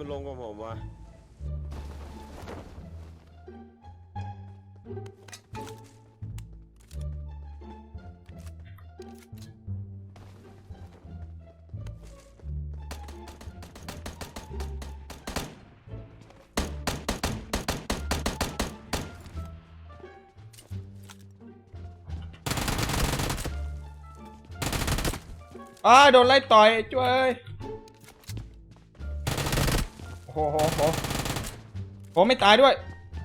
มันลงกับผมวะอ้าโดนไล่ต่อยช่วย โอ้โหโหโหโหไม่ตายด้วย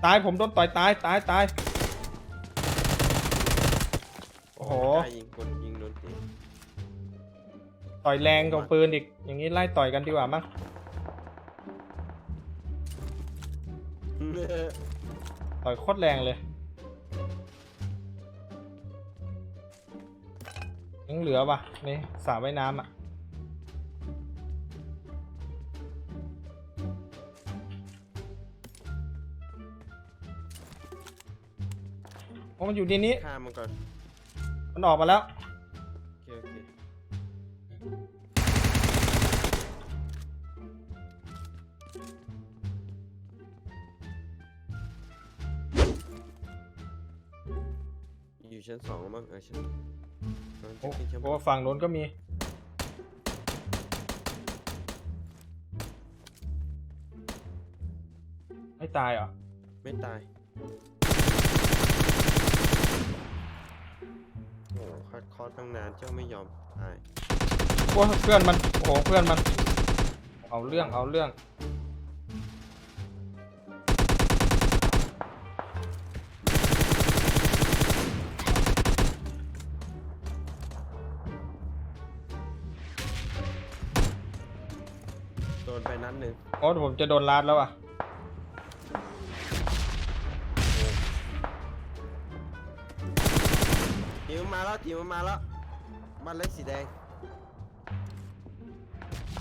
ตายผมโดนต่อยตายตายตายโอ้โหกล้ายิงคนยิงโดนตีต่อยแรงกับปืนอีกอย่างนี้ไล่ต่อยกันดีกว่ามั้งต่อยโคตรแรงเลยยังเหลือปะนี่สระว่ายน้ำอะ โอ้มันอยู่ในนี้ ฆ่ามันก่อน มันออกมาแล้ว โอเคโอเคอยู่ชั้นสองแล้วมั้งเออชั้นเออโอ้ชั้นชั้นโหฝั่งโน้นก็มี ไม่ตายเหรอ ไม่ตาย โอ้คัดคอร์ตั้งนานเจ้าไม่ยอมตายโอ้เพื่อนมัน โอ้โหเพื่อนมัน เอาเรื่องเอาเรื่อง โดนไปนัดหนึ่ง โอ้ผมจะโดนลาดแล้วอะ ทีมนมาแล้วทีมนมาแล้วบ้านเล็กสีแดง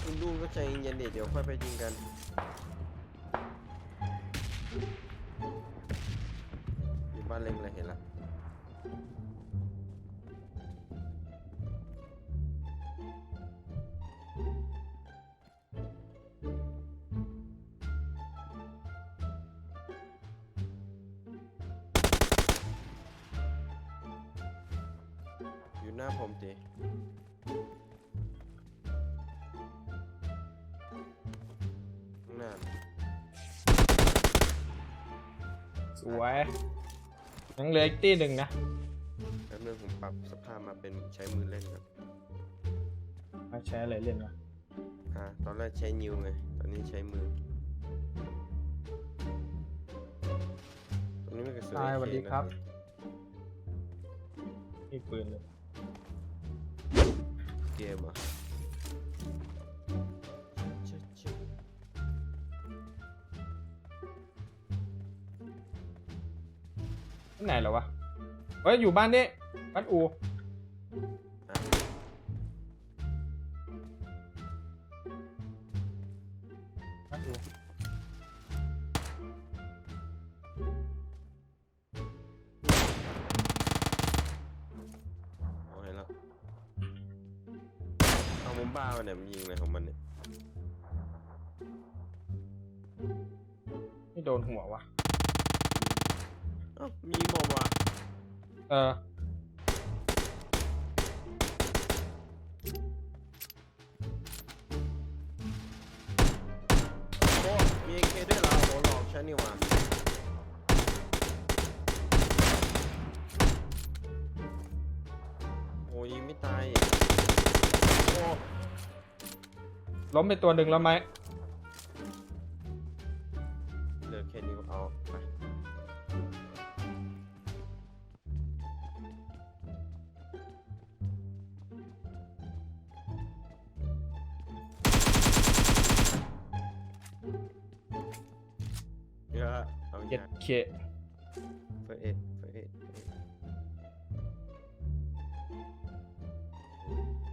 คุณดูก็ใจเย็นๆดิเดี๋ยวค่อยไปยิงกันอยู่บ้านเล็กเลยเห็นละ น้าผมตีข้างหน้าสวยยังเหลืออีกตีหนึ่งนะแป๊บนึงผมปรับสภาพมาเป็นใช้มือเล่นครับมาแชร์อะไรเล่นวะอ่าตอนแรกใช้นิ้วไง ตอนนี้ใช้มือ ตรงนี้มันกระสุนตายส AK วัสดีครับนะนี่ปืนเลย เกมเหรอะชึชึชึที่ไหนเหรอวะเฮ้ยอยู่บ้านนี้บ้านอู ไม่โดนหัววะเอ้ามียิงผมว่ะเออโอ้มีเอเคด้วยเหรอโอ้หลอกฉันนี่หว่าโอ้ยิงไม่ตายอีกโอ้ล้มไปตัวหนึ่งแล้วไหม เอาไปเยอะเอาเจ็ดยาเคเฟรเอ็ดเฟรเอ็ด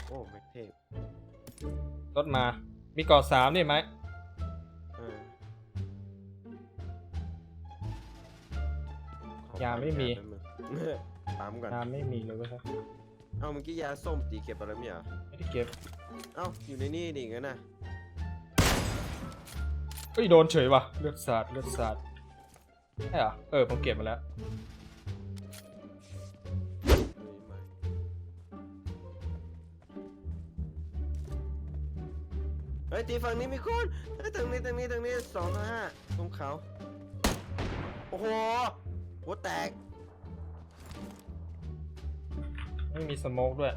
โอ้แม็กเทพรถมา มีเกาะสามนี่ไหม ยาไม่มีปั๊ยาแป๊บนึงปั๊มก่อน น้ำไม่มีเลยเว้ยครับเอ้าเมื่อกี้ยาส้มตีเก็บอะไรไม่เหรอไม่ได้เก็บเอ้าอยู่ในนี่ดิงั้นน่ะเฮ้ยโดนเฉยว่ะเลือดสาดเลือดสาดใช่เหรอเออผมเก็บมาแล้วเฮ้ยตีฝั่งนี้มีคนเฮ้ยทางนี้ทางนี้ทางนี้สองห้าตรงเขาโอ้โห หัวแตก ไม่มีสโมกด้วย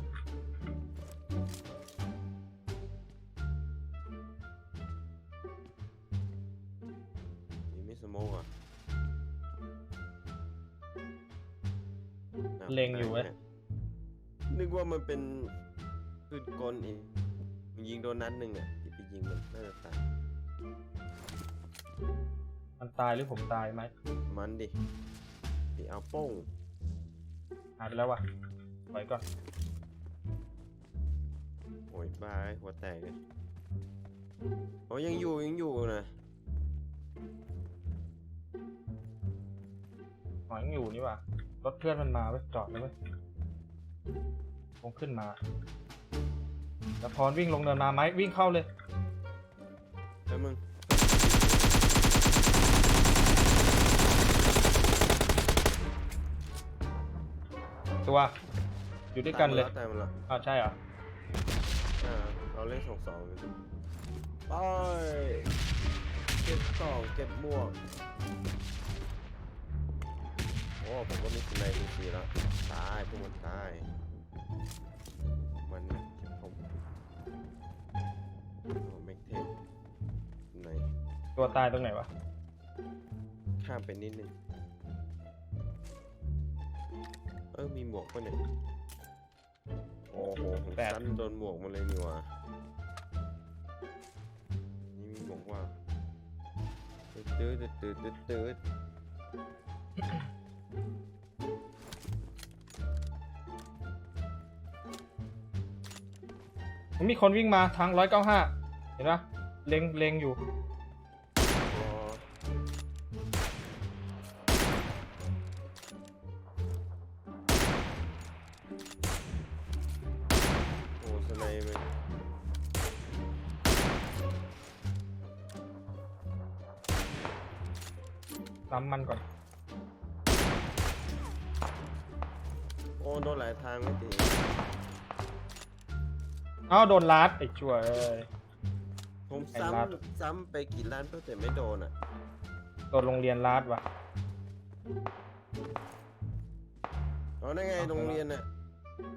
นี่ไม่สโมกอะเล็งอยู่เว้ย นึกว่ามันเป็นปืนกลอีกยิงโดนนัดหนึ่งอะที่ไปยิงมันน่าจะตายมันตายหรือผมตายไหมมันดิตี เอาโป้งหายไปแล้วว่ะปล่อยก่อนโอ้ยบ้าไอ้หัวแตกเลยโอ้ยยังอยู่ยังอยู่นะหอยยังอยู่นี่ว่ะรถเพื่อนมันมาไว้ยจอดเลยเว้ยคงขึ้นมา แล้วพรวิ่งลงเนินมาไหมวิ่งเข้าเลย ตัว อยู่ด้วยกันเลยตายหมดแล้วอ้าวใช่เหรออ่าเราเล่นสองสองอยู่ไปเก็บสองเก็บม่วงโอ้ผมก็มีสไนด์ทีแล้วตายพวกมันตายมันเก็บผมโอ้แม็กเทนไหนตัวตายตรงไหนวะข้ามไปนิดนึง ออมีหมวกปะเนี่ยโอ้โหผมแปดสั้นโดนหมวกมาเลยนี่หว่านี่มีหมวกว่าตืดตืดตืดตืดตืดมันมีคนวิ่งมาทางร้อยเก้าห้าเห็นปะเล็งเล็งอยู่ อ้โดนหลายทางไม่ตีเอ้าโดนลัดไอ้ชั่วเอ้ย ผมไอ้ซ้รัดำซ้ำไปกี่ล้านเพื่อแต่ไม่โดนอะโดนโรงเรียนลัดว่ะ อ๋อนั่นไงเอาไปโรงละเรียนน่ะ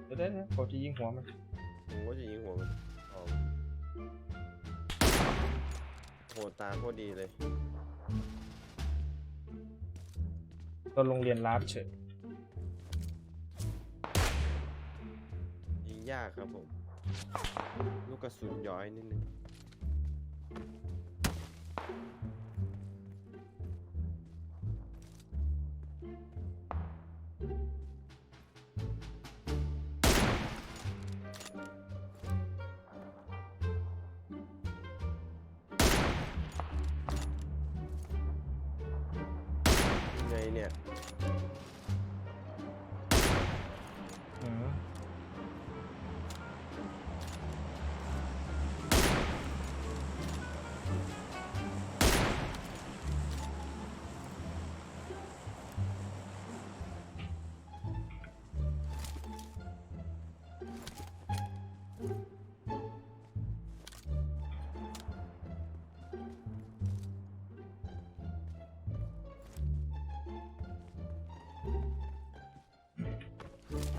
เดี๋ยวเดี๋ยวเดี๋ยวผมจะยิงหัวมัน ผมก็จะยิงหัวมันออกโหตาโคตรดีเลย โดนโรงเรียนลัดเฉย ยากครับผม ลูกกระสุนย้อยนิดนึง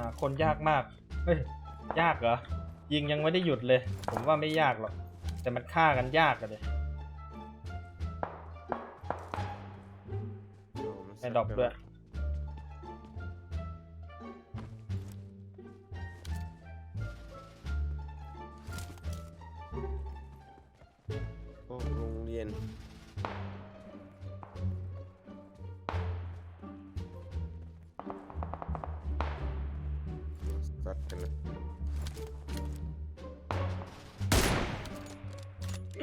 าคนยากมาก เฮ้ย ยากเหรอ ยิงยังไม่ได้หยุดเลย ผมว่าไม่ยากหรอก แต่มันฆ่ากันยากอะเลยโอ้มันในดรอปด้วย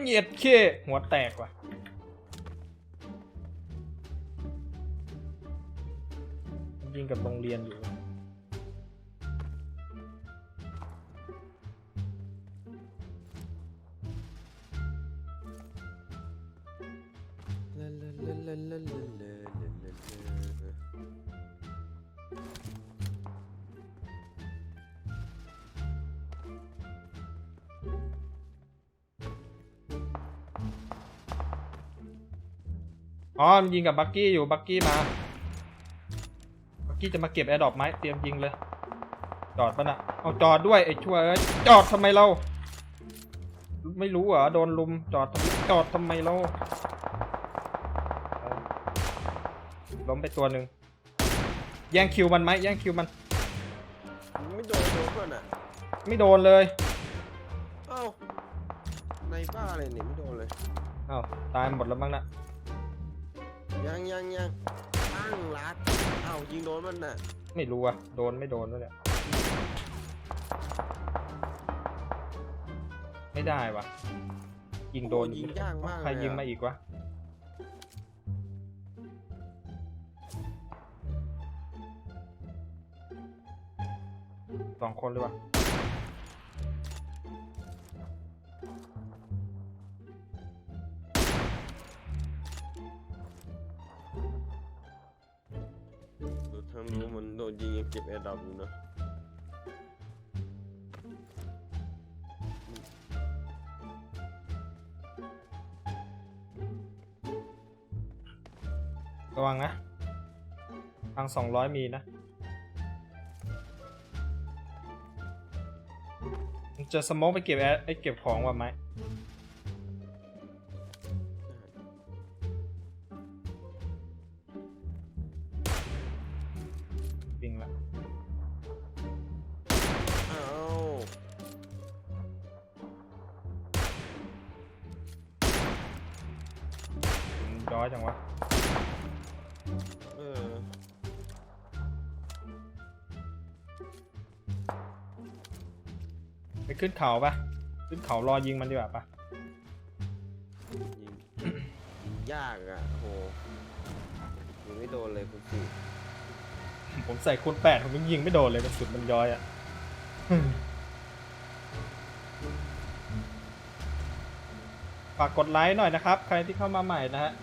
เหยียดเคหัวแตกว่ะยิงกับโรงเรียนอยู่ลาลาลาลาลา อ๋อมันยิงกับบักกี้อยู่บักกี้มาบักกี้จะมาเก็บแอร์ดรอปไหมเตรียมยิงเลย จอดปะนะเอาจอดด้วยไอ้ชั่วเอ้ยจอดทำไมเรา ไม่รู้เหรอโดนลุมจอดทำไมจอดทำไมเราเอาล้มไปตัวหนึ่งแย่งคิวมันไหมแย่งคิวมัน ไม่โดนโดนเพื่อนอะไม่โดนเลยเอ้าในบ้าเลยนี่ไม่โดนเลยอ้าวตายหมดแล้วมั้งนะ ยังยังยังตั้งรัดเอ้ายิงโดนมันน่ะไม่รู้อะโดนไม่โดนวะเนี่ยไม่ได้วะยิงโดนอ้ยิงยากมากใครเลยิงอะมาอีกวะสองคนเลยวะ ทางนู้นมันโดนยิงยังเก็บแอร์ดรอปอยู่เนอะระวังนะทางสองร้อยมีนะมันจะสโมกไปเก็บแอร์ไอเก็บของว่ะไหม นย้อยจังวะ เออไปขึ้นเขาปะขึ้นเขารอยิงมันดีกว่าปะยิง ยิงยากอะโหยิงไม่โดนเลยคุณสี่ผมใส่คูณแปดผมยังยิงไม่โดนเลยกระสุนมันย้อยอะฝากกดไลค์หน่อยนะครับ ใครที่เข้ามาใหม่นะฮะ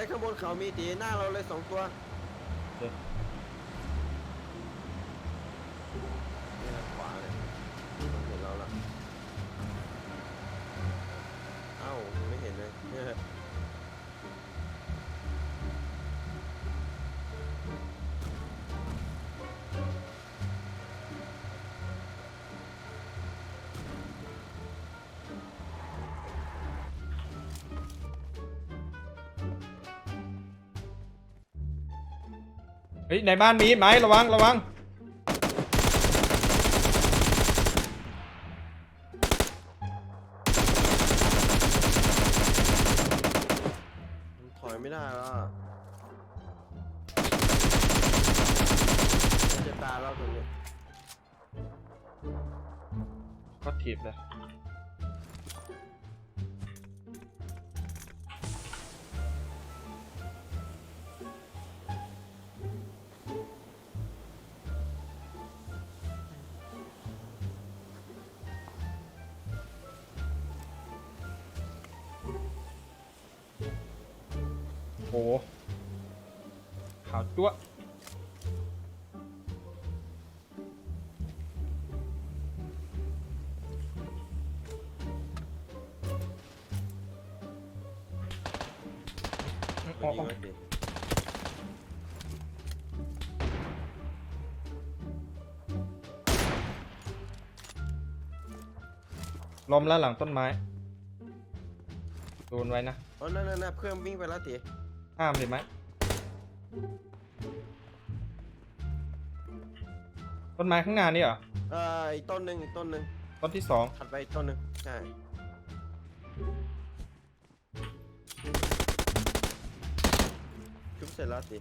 ไอ้ข้างบน เขามีตีหน้าเราเลยสองตัว เฮ้ยในบ้านมีไหมระวังระวังมันถอยไม่ได้แล้วอะมันจะตายแล้วตรงนี้ ก็ถีบเลย จั๊วะมันอ๋อยิงไว้ดิล้มแล้วหลังต้นไม้ โดนไว้นะ อ๋อนั่นนั่นนั่นเพื่อนวิ่งไปแล้วตี ห้ามเลยไหม ต้นไม้ข้างหน้านี่เหรอเอ่ออีกต้นหนึ่งอีกต้นหนึ่งต้นที่สองถัดไปอีกต้นหนึ่งใช่ชุบเสร็จแล้วตี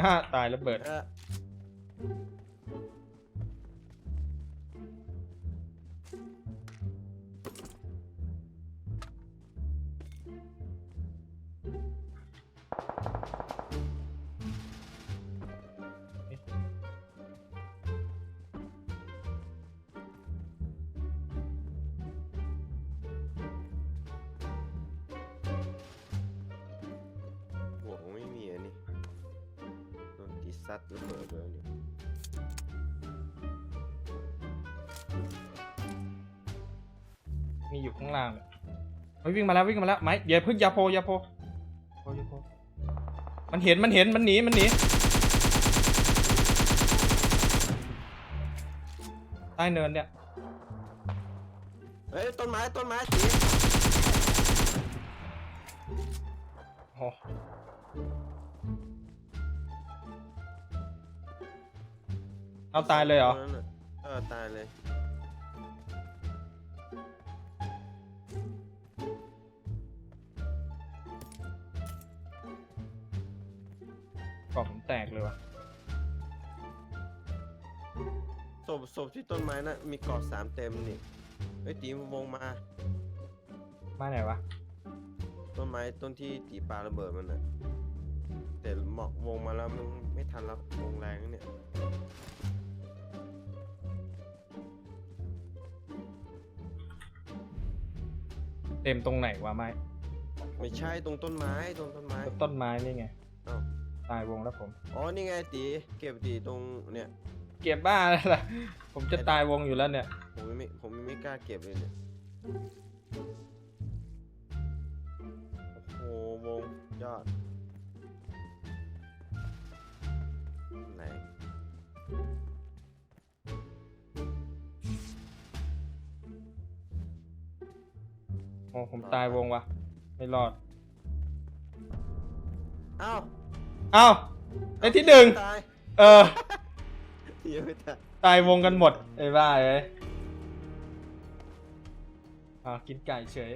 อ่าตายระเบิด เออ ซัดระเบิดเลยเนี่มีอยู่ข้างล่างเลยเฮ้ยวิ่งมาแล้ววิ่งมาแล้วไม้อย่าเพึ่งอย่าโพอย่าโพโพอย่าโพมันเห็นมันเห็นมันหนีมันหนีใต้เนินเนี่ย เฮ้ยต้นไม้ต้นไม้สี เอาตายเลยเหรอตนั้นน่ะเออตายเลยกรอบผมแตกเลยว่ะศพศพที่ต้นไม้น่ะมีเกาะสามเต็มนี่เฮ้ยตีมวงมา มาไหนวะ ต้นไม้ต้นที่ตีปลาระเบิดมันน่ะแต่เหมาะวงมาแล้วมันไม่ทันแล้ววงแรงเนี่ย เต็มตรงไหนวะไม้ไม่ใช่ตรงต้นไม้ตรงต้นไม้ ต้นไม้นี่ไงอ้าว ตายวงแล้วผม อ๋อนี่ไงตีเก็บตีตรงเนี่ยเก็บบ้าแล้วล่ะผมจะตายวงอยู่แล้วเนี่ย ผมไม่ผมไม่กล้าเก็บเลยเนี่ยโอ้โหวงยอด โอ้ผมตายวงว่ะไม่รอดอ้าวเอ้าได้ที่หนึ่งตายเออ ยังไม่ตายตายวงกันหมดไอ้บ้าเอ้ยอ่ากินไก่เฉย